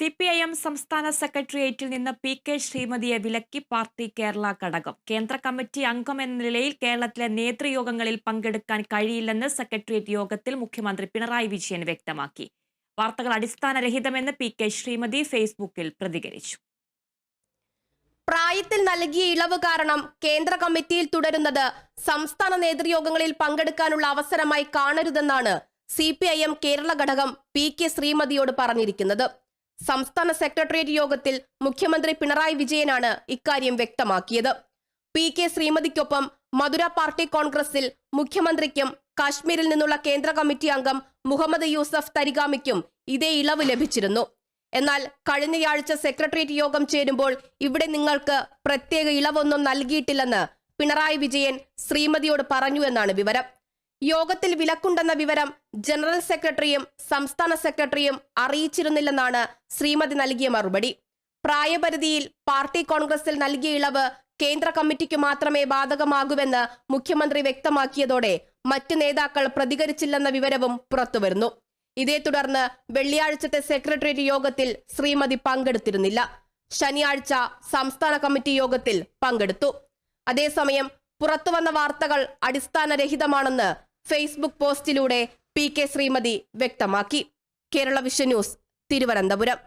C P I M സംസ്ഥാന സെക്രട്ടേറിയറ്റിൽ നിന്ന് പി കെ ശ്രീമതിയെ വിലക്കി പാർട്ടി കേരള ഘടകം. കേന്ദ്ര കമ്മിറ്റി അംഗം എന്ന നിലയിൽ കേരളത്തിലെ നേതൃയോഗങ്ങളിൽ പങ്കെടുക്കാൻ കഴിയില്ലെന്ന് സെക്രട്ടേറിയറ്റ് യോഗത്തിൽ മുഖ്യമന്ത്രി പിണറായി വിജയൻ വ്യക്തമാക്കി. വാർത്തകൾ അടിസ്ഥാനരഹിതമെന്ന് പി കെ ശ്രീമതി ഫേസ്ബുക്കിൽ പ്രതികരിച്ചു. പ്രായത്തിൽ നൽകിയ ഇളവ് കാരണം കേന്ദ്ര കമ്മിറ്റിയിൽ തുടരുന്നത് സംസ്ഥാന നേതൃയോഗങ്ങളിൽ പങ്കെടുക്കാനുള്ള അവസരമായി കാണരുതെന്നാണ് സി കേരള ഘടകം പി കെ ശ്രീമതിയോട് പറഞ്ഞിരിക്കുന്നത്. സംസ്ഥാന സെക്രട്ടേറിയറ്റ് യോഗത്തിൽ മുഖ്യമന്ത്രി പിണറായി വിജയനാണ് ഇക്കാര്യം വ്യക്തമാക്കിയത്. പി കെ ശ്രീമതിക്കൊപ്പം മധുര പാർട്ടി കോൺഗ്രസിൽ മുഖ്യമന്ത്രിക്കും കാശ്മീരിൽ നിന്നുള്ള കേന്ദ്ര കമ്മിറ്റി അംഗം മുഹമ്മദ് യൂസഫ് തരിഗാമിക്കും ഇതേ ഇളവ് ലഭിച്ചിരുന്നു. എന്നാൽ കഴിഞ്ഞയാഴ്ച സെക്രട്ടേറിയറ്റ് യോഗം ചേരുമ്പോൾ ഇവിടെ നിങ്ങൾക്ക് പ്രത്യേക ഇളവൊന്നും നൽകിയിട്ടില്ലെന്ന് പിണറായി വിജയൻ ശ്രീമതിയോട് പറഞ്ഞു എന്നാണ് വിവരം. യോഗത്തിൽ വിലക്കുണ്ടെന്ന വിവരം ജനറൽ സെക്രട്ടറിയും സംസ്ഥാന സെക്രട്ടറിയും അറിയിച്ചിരുന്നില്ലെന്നാണ് ശ്രീമതി നൽകിയ മറുപടി. പ്രായപരിധിയിൽ പാർട്ടി കോൺഗ്രസിൽ നൽകിയ ഇളവ് കേന്ദ്ര കമ്മിറ്റിക്ക് മാത്രമേ ബാധകമാകൂവെന്ന് മുഖ്യമന്ത്രി വ്യക്തമാക്കിയതോടെ മറ്റ് നേതാക്കൾ പ്രതികരിച്ചില്ലെന്ന വിവരവും പുറത്തുവരുന്നു. ഇതേ തുടർന്ന് വെള്ളിയാഴ്ചത്തെ സെക്രട്ടേറിയറ്റ് യോഗത്തിൽ ശ്രീമതി പങ്കെടുത്തിരുന്നില്ല. ശനിയാഴ്ച സംസ്ഥാന കമ്മിറ്റി യോഗത്തിൽ പങ്കെടുത്തു. അതേസമയം പുറത്തുവന്ന വാർത്തകൾ അടിസ്ഥാനരഹിതമാണെന്ന് ഫേസ്ബുക്ക് പോസ്റ്റിലൂടെ പി കെ ശ്രീമതി വ്യക്തമാക്കി. Kerala vision news Thiruvananthapuram.